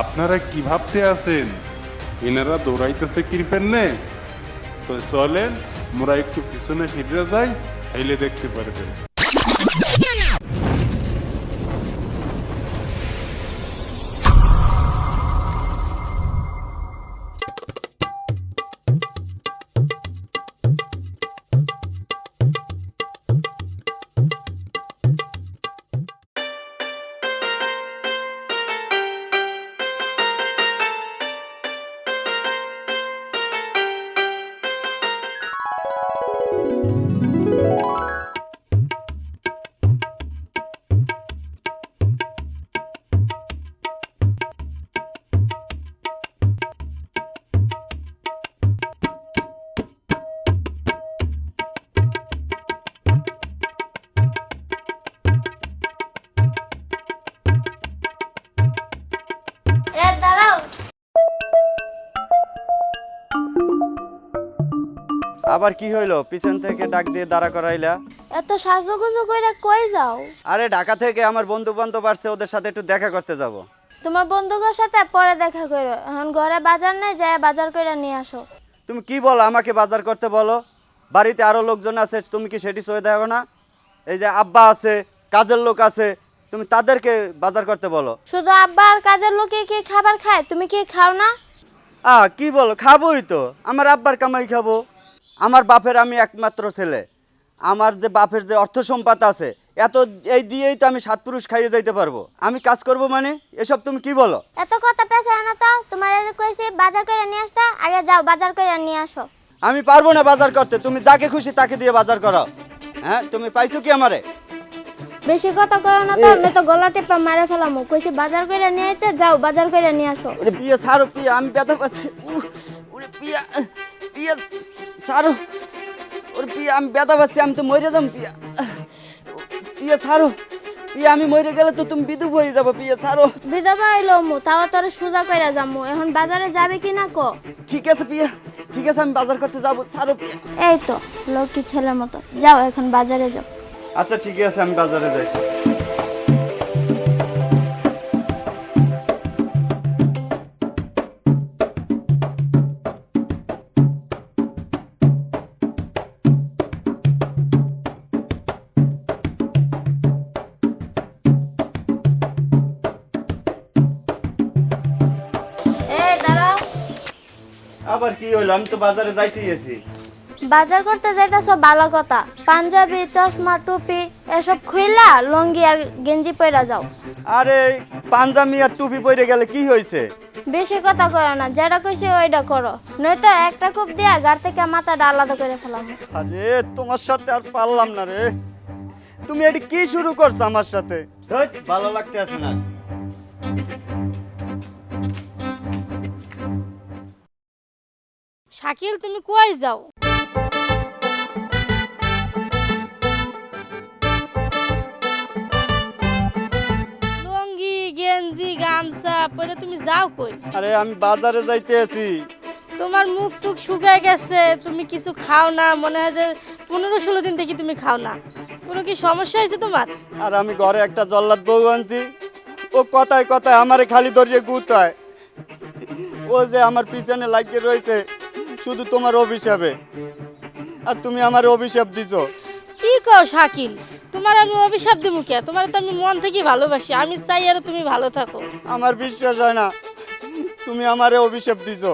আপনারা কি ভাবতে আছেন? এনারা দৌড়াইতেছে কিরপেন নে তো চলেন, মোরা একটু পিছনে ফিরে যাই, হাইলে দেখতে পারবেন। আবার কি হইল? পিছন থেকে ডাক দিয়ে দাঁড়া করাইলা। এত সাজগুজু কইরা কই যাও? আরে ঢাকা থেকে আমার বন্ধু বান্ধব আসছে ওদের সাথে একটু দেখা করতে যাব। তোমার বন্ধুদের সাথে পরে দেখা করো। এখন ঘরে বাজার নেই যায় বাজার কইরা নিয়ে আসো। তুমি কি বলো আমাকে বাজার করতে বলো? বাড়িতে আরও লোকজন আছে তুমি কি সেটি সয়ে দেখো না? এই যে আব্বা আছে কাজের লোক আছে তুমি তাদেরকে বাজার করতে বলো। শুধু আব্বা আর কাজের লোকে কি খাবার খায়? তুমি কি খাও না? আ কি বলো? খাবোই তো। আমার আব্বার কামাই খাব। আমার বাপের আমি একমাত্র ছেলে। আমার যে বাপের যে অর্থ সম্পাদ আছে এত এই দিয়েই তো আমি সাত পুরুষ খাইয়ে যাইতে পারব। আমি কাজ করব মানে? এসব তুমি কি বলো? এত কথা পেছায় না তো তোমার কইছি বাজার করে নিয়ে আসতে আগে যাও বাজার করে নিয়ে আসো। আমি পারব না বাজার করতে তুমি যাকে খুশি তাকে দিয়ে বাজার করো হ্যাঁ তুমি পাইছো কি আমারে? বেশি কথা কও না তো আমি তো গলা টেপা মারে ফেলামু। কইছি বাজার করে নিয়ে আইতে যাও বাজার করে নিয়ে আসো। ওরে পিয়া সারো পিয়া আমি ব্যথা পাচ্ছি। ওরে পিয়া। পিয়া সারো ওরে পিয়া আমি ব্যথা পাচ্ছি আমি তো মরে যাম পিয়া পিয়া সারো পিয়া আমি মরে গেলে তো তুমি বিদুপ হয়ে যাব পিয়া সারো বিধবা হইল মু তাও তোর সোজা কইরা যামু এখন বাজারে যাবে কি না কো? ঠিক আছে পিয়া ঠিক আছে আমি বাজার করতে যাব সারো পিয়া এই তো লক্ষ্মী ছেলের মতো। যাও এখন বাজারে যাও। আচ্ছা ঠিক আছে আমি বাজারে যাই। আবার কি হইল? আমি তো বাজারে যাইতে গেছি বাজার করতে যাইতেছ ভালো কথা। পাঞ্জাবি চশমা টুপি এসব খুইলা লঙ্গি আর গেঞ্জি পইরা যাও। আরে পাঞ্জাবি আর টুপি পরে গেলে কি হয়েছে বেশি কথা কয় না যেটা কইছে ওইটা করো। নয়তো একটা কোপ দিয়া গার থেকে মাথাটা আলাদা করে ফেলাম। আরে তোমার সাথে আর পারলাম না রে। তুমি এটি কি শুরু করছ আমার সাথে? ভালো লাগতে আছে না। শাকিল তুমি কই যাও? লুঙ্গি গেঞ্জি গামছা পরে তুমি যাও কই? আরে আমি বাজারে যাইতে আছি। তোমার মুখ টুক শুকায় গেছে তুমি কিছু খাও না মনে হয় যে পনেরো ষোলো দিন থেকে তুমি খাও না। কোনো কি সমস্যা হয়েছে তোমার? আর আমি ঘরে একটা জল্লাদ বউ আনছি। ও কথায় কথায় আমারে খালি ধরিয়ে গুতায়। ও যে আমার পিছনে লাগিয়ে রয়েছে শুধু তোমার অভিশাপে। আর তুমি আমার অভিশাপ দিছো। কি কও শাকিল? তোমার আমি অভিশাপ দিমু কে? তোমার তো আমি মন থেকে ভালোবাসি। আমি চাই আর তুমি ভালো থাকো। আমার বিশ্বাস হয় না। তুমি আমারে অভিশাপ দিছো।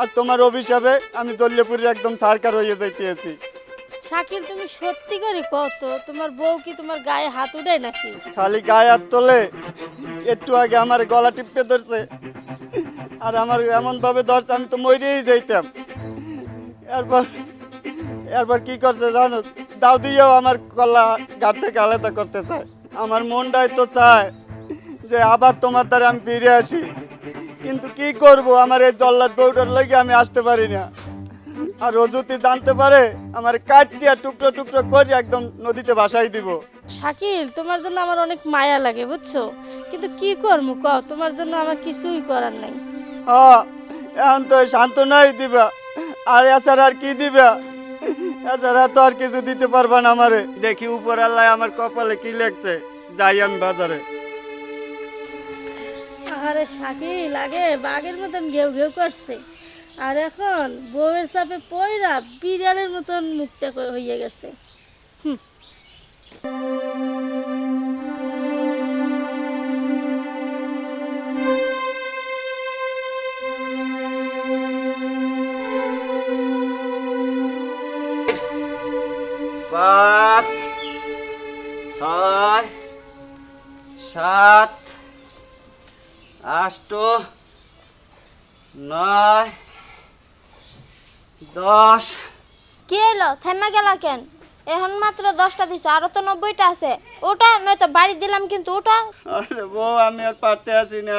আর তোমার অভিশাপে আমি জল্লেপুরে একদম সারকার হয়ে যাইতে আছি শাকিল তুমি সত্যি করে কত তোমার বউ কি তোমার গায়ে হাত উঠায় নাকি? খালি গায়ে হাত তোলে। একটু আগে আমার গলা টিপে ধরছে। আর আমার এমন ভাবে ধরছে, আমি তো মরেই যাইতাম। এরপর এরপর কি করছে জানো? দাও দিয়েও আমার গলা গার থেকে আলাদা করতে চায়। আমার মনটাই তো চায় যে আবার তোমার দ্বারা আমি ফিরে আসি। কিন্তু কি করব? আমার এই জল্লাদ বউটার লাগে আমি আসতে পারি না। আর ও যদি জানতে পারে, আমার কাটিয়া টুকরো টুকরো করে একদম নদীতে ভাসাই দিব। শাকিল, তোমার জন্য আমার অনেক মায়া লাগে, বুঝছ? কিন্তু কি করব? কও, তোমার জন্য আমার কিছুই করার নাই। হ্যাঁ এখন তো সান্ত্বনাই দিবা। আর এছাড়া আর কি দিবা? এছাড়া তো আর কিছু দিতে পারবা না আমারে। দেখি উপর আল্লাহ আমার কপালে কি লেখছে। যাই আমি বাজারে। আহারে সাকি লাগে বাঘের মতন ঘেউ ঘেউ করছে। আর এখন বউয়ের চাপে পয়রা বিড়ালের মতন মুখটা হইয়া গেছে। পাঁচ সাত আষ্ট নয় দশ। কি এলো থেমা গেলা কেন? এখন মাত্র দশটা দিছ আরও তো নব্বইটা আছে। ওটা নয়তো বাড়ি দিলাম কিন্তু ওটা। আরে বউ আমি আর পারতে আছি না।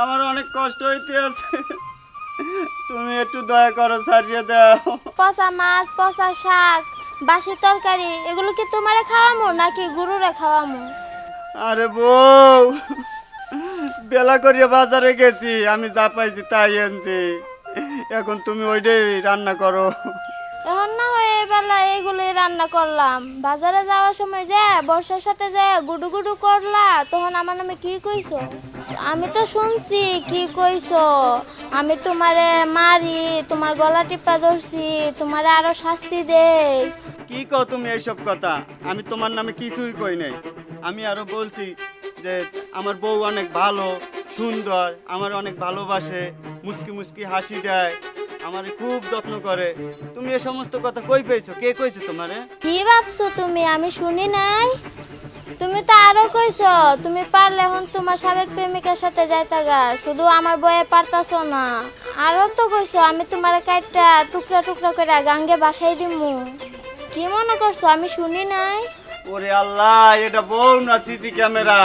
আমার অনেক কষ্ট হইতে আছে। তুমি একটু দয়া করো সারিয়ে দাও। পচা মাছ পচা শাক বাসি তরকারি এগুলো কি তোমারে খাওয়ামু নাকি গরুরে খাওয়ামু? আরে বউ বেলা করিয়া বাজারে গেছি আমি যা পাইছি তাই আনছি। এখন তুমি ওইটাই রান্না করো। এখন না হয় এবেলা এইগুলোই রান্না করলাম। বাজারে যাওয়ার সময় যে বর্ষার সাথে যে গুডু গুডু করলা তখন আমার নামে কি কইছো? আমি তো শুনছি কি কইছো? আমি তোমারে মারি তোমার গলা টিপা ধরছি তোমারে আরও শাস্তি দেই। কি কও তুমি এইসব কথা? আমি তোমার নামে কিছুই কই নাই। আমি আরও বলছি যে আমার বউ অনেক ভালো, সুন্দর, আমার অনেক ভালোবাসে মুস্কি মুস্কি হাসি দেয়, আমারে খুব যত্ন করে। তুমি এ সমস্ত কথা কই পেয়েছ? কে কইছে তোমারে? কি ভাবছ তুমি? আমি শুনি নাই। তুমি তো আরও কইছো, তুমি পারলে এখন তোমার সাবেক প্রেমিকার সাথে যাইতা গা। শুধু আমার বয়ে পারতাছো না। আরও তো কইছো, আমি তোমার কাইটটা টুকরা টুকরা করে গাঙ্গে বাসাই দিমু। কি মনে করছ? আমি শুনি নাই। ওরে আল্লাহ, এটা বউ না সিসি ক্যামেরা?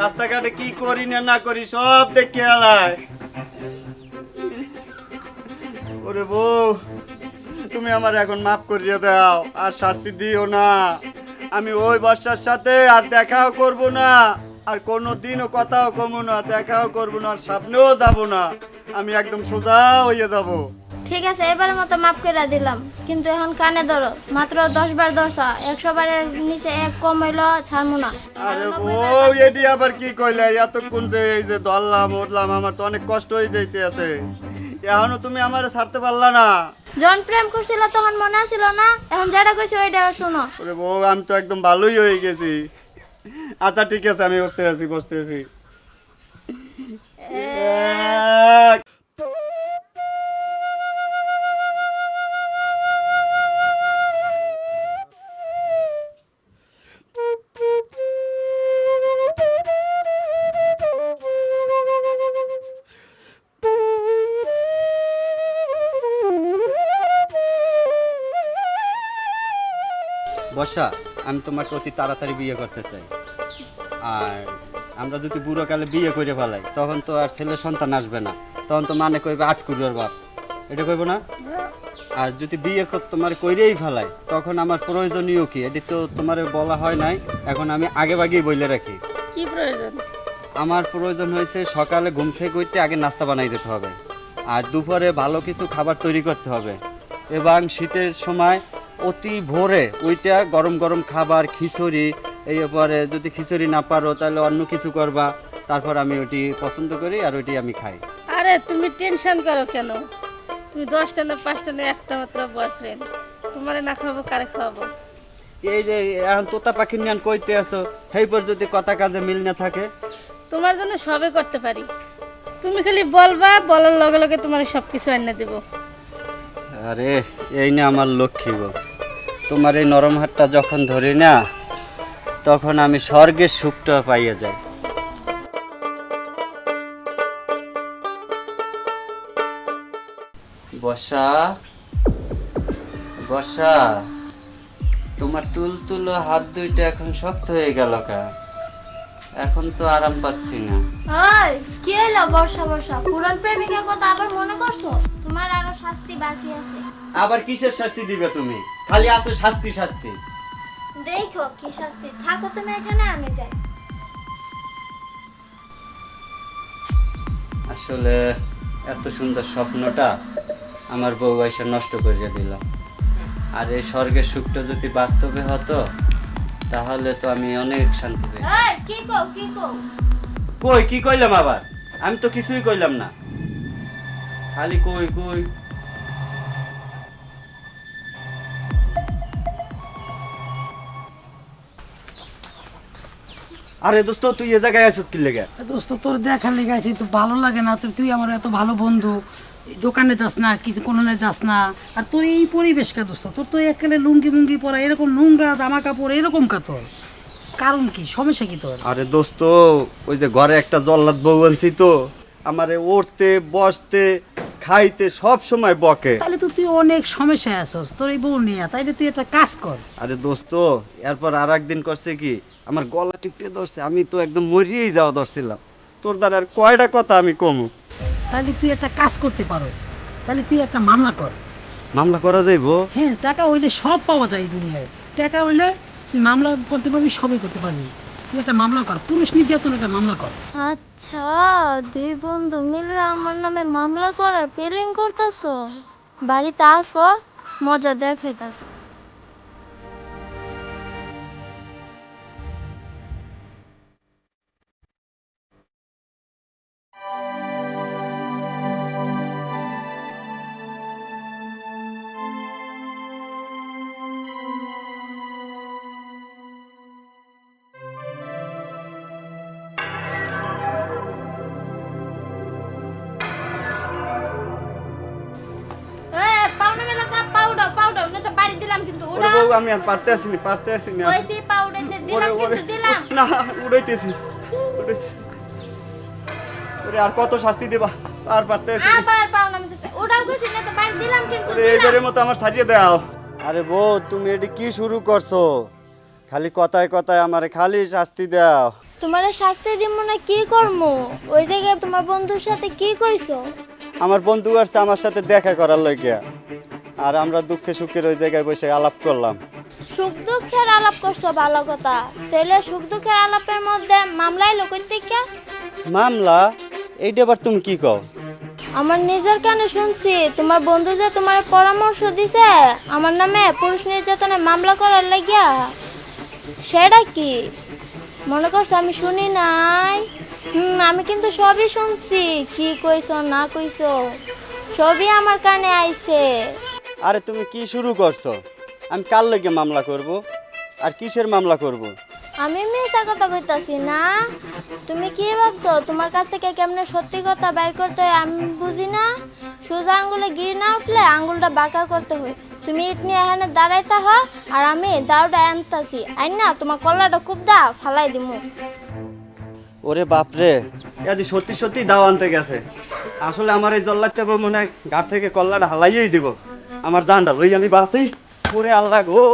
রাস্তাঘাটে কি করি না না করি, সব দেখে আলায়। ওরে বউ, তুমি আমার এখন মাফ করিয়ে দাও, আর শাস্তি দিও না। আমি ওই বর্ষার সাথে আর দেখাও করব না, আর কোনো দিনও কথাও কমো না, দেখাও করব না, আর সামনেও যাব না। আমি একদম সোজা হয়ে যাব। ঠিক আছে এবার মতো মাফ করে দিলাম। কিন্তু এখন কানে ধরো মাত্র দশ বার দশ একশো বারের নিচে এক কম হইল ছাড়মু না। আরে বউ এটি আবার কি কইলে এতক্ষণ যে এই যে ধরলাম উঠলাম আমার তো অনেক কষ্ট হয়ে যাইতে আছে এখনও তুমি আমার ছাড়তে পারলা না। জন প্রেম করছিল তখন মনে আছিল না এখন যেটা কইছে ওইটা শুনো। ওরে বউ আমি তো একদম ভালোই হয়ে গেছি। আচ্ছা ঠিক আছে আমি বসতে আছি বসতে আছি বর্ষা আমি তোমাকে অতি তাড়াতাড়ি বিয়ে করতে চাই। আর আমরা যদি বুড়োকালে বিয়ে করে ফেলাই তখন তো আর ছেলে সন্তান আসবে না। তখন তো মানে কইবে আট কুড়ির বাপ। এটা কইব না? আর যদি বিয়ে কর- তোমার কইরেই ফেলাই তখন আমার প্রয়োজনীয় কি? এটি তো তোমার বলা হয় নাই এখন আমি আগে ভাগেই বলে রাখি। কি প্রয়োজন? আমার প্রয়োজন হয়েছে সকালে ঘুম থেকে উঠতে আগে নাস্তা বানাই দিতে হবে। আর দুপুরে ভালো কিছু খাবার তৈরি করতে হবে। এবং শীতের সময় অতি ভোরে ওইটা গরম গরম খাবার খিচুড়ি এই পরে যদি খিচুড়ি না পারো তাহলে অন্য কিছু করবা। তারপর আমি ওইটি পছন্দ করি আর ওইটি আমি খাই। আরে তুমি টেনশন করো কেন? তুমি দশটা না পাঁচটা না একটা মাত্র বয়ফ্রেন্ড তোমারে না খাব কারে খাওয়াবো? এই যে এখন তোতা পাখি নিয়ান কইতে আসো সেই পর যদি কথা কাজে মিল না থাকে? তোমার জন্য সবে করতে পারি। তুমি খালি বলবা বলার লগে লগে তোমার সব কিছু এনে দেবো। আরে এই না আমার লক্ষ্মী গো। তোমার এই নরম হাতটা যখন ধরি না, তখন আমি স্বর্গের সুখটা পাইয়া যাই। বসা বসা তোমার তুল তুলো হাত দুইটা এখন শক্ত হয়ে গেল কা? এখন তো আরাম পাচ্ছি না। ওই কি হইল বর্ষা বর্ষা পুরান প্রেমিকের কথা আবার মনে করছ? তোমার আরও শাস্তি বাকি আছে। আবার কিসের শাস্তি দিবে তুমি? খালি আছে শাস্তি শাস্তি। দেখো কি শাস্তি। থাকো তুমি এখানে আমি যাই। আসলে এত সুন্দর স্বপ্নটা আমার বউ এসে নষ্ট করিয়া দিল। আর এই স্বর্গের সুখটা যদি বাস্তবে হতো তাহলে তো আমি অনেক শান্তি এই কি কও কি কও? কই কি কইলাম আবার? আমি তো কিছুই কইলাম না। খালি কই কই। আরে দোস্ত তুই এ জায়গায় আসত কি লেগে দোস্ত তোর দেখার লেগে আছি তো ভালো লাগে না। তুই তুই আমার এত ভালো বন্ধু। দোকানে যাস না কিছু কোনো যাস না। আর তোর এই পরিবেশটা দোস্ত? তোর তো একেবারে লুঙ্গি মুঙ্গি পরা এরকম নোংরা জামা কাপড় এরকম কা তোর? কারণ কি? সমস্যা কি তোর? আরে দোস্ত ওই যে ঘরে একটা জল্লাদ বউ আনছি তো আমারে উঠতে বসতে খাইতে সব সময় বকে। তাহলে তো তুই অনেক সমস্যায় আছস তোর এই বউ নিয়ে তাইলে তুই একটা কাজ কর। আরে দোস্ত এরপর আর একদিন করছে কি আমার গলা টিপে ধরছে আমি তো একদম মরিয়েই যাওয়া ধরছিলাম। তোর দ্বারা আর কয়টা কথা আমি কমু? তাহলে তুই একটা কাজ করতে পারোস। তাহলে তুই একটা মামলা কর। মামলা করা যাইবো? হ্যাঁ টাকা হইলে সব পাওয়া যায় দুনিয়ায়। টাকা হইলে তুই মামলা করতে পারবি সবই করতে পারবি। তুই একটা মামলা কর পুরুষ নির্যাতন একটা মামলা কর। আচ্ছা দুই বন্ধু মিলে আমার নামে মামলা করার প্লেলিং করতেছো? বাড়িতে আসো মজা দেখাইতেছো। ওরে বউ আমি আর পারতে আসিনি পারতে আসিনি। ওইসি পাউডার ওরে দিলাম কিন্তু দিলাম। না উড়াইতেছি উড়াইতেছি। ওরে আর কত শাস্তি দেবা আর পারতে আসিনি। আবার আমি ওটাও কইছি না তো বাড়ি দিলাম কিন্তু ওরে এইবারের মতো আমার সারিয়ে দাও। আরে বউ তুমি এটি কি শুরু করছ? খালি কথায় কথায় আমারে খালি শাস্তি দাও। তোমার শাস্তি দিব না কি করমু? ওই জায়গায় তোমার বন্ধুর সাথে কি কইছো? আমার বন্ধু আসছে আমার সাথে দেখা করার লইগিয়া আর আমরা দুঃখে সুখের ওই জায়গায় বসে আলাপ করলাম। সুখ দুঃখের আলাপ করছ ভালো কথা। তাহলে সুখ দুঃখের আলাপের মধ্যে মামলায় লোকের থেকে? মামলা? এইটা আবার তুমি কি কও? আমার নিজের কানে শুনছি তোমার বন্ধু যে তোমার পরামর্শ দিছে আমার নামে পুরুষ নির্যাতনে মামলা করার লাগিয়া। সেটা কি? মনে করছ আমি শুনি নাই? হুম আমি কিন্তু সবই শুনছি কি কইছো না কইছো। সবই আমার কানে আইছে। আরে তুমি কি শুরু করছ? আমি কার লইগে মামলা করব? আর কিসের মামলা করব? আমি মিশা কথা কইতাছি না? তুমি কি ভাবছ? তোমার কাছ থেকে কেমনে সত্যি কথা বের করতে হয় আমি বুঝি না? সোজা আঙ্গুলে গিয়ে না উঠলে আঙ্গুলটা বাঁকা করতে হয়। তুমি ইট নিয়ে এখানে দাঁড়াইতে হ আর আমি দাওটা আনতাছি। আইন না তোমার কল্লাটা খুব দা ফালাই দিমু। ওরে বাপরে এদি সত্যি সত্যি দাও আনতে গেছে। আসলে আমার এই বউ মনে হয় গার থেকে কল্লাটা হালাইয়েই দিব। আমার দানটা লই আমি বাসি ওরে আল্লাহ গো।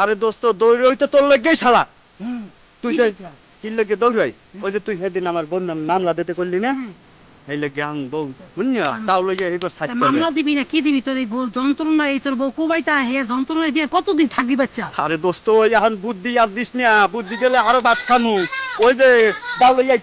আরে দোস্ত দৌড়ে হইতে তোর লাগেই শালা। তুই তো কি লাগে দৌড়াই ওই যে তুই সেদিন আমার বোন মামলা দিতে করলি না? এই লাগে বউ বুঝলি তাও লইয়া এইবার সাইড তা মামলা দিবি না কি দিবি তোর এই যন্ত্রণা এই তোর বউ কোবাইতা হে যন্ত্রণা দিয়ে কতদিন থাকবি বাচ্চা? আরে দোস্ত এখন বুদ্ধি আর দিস না বুদ্ধি গেলে আরও বাস খামু। ওই যে লইয়া।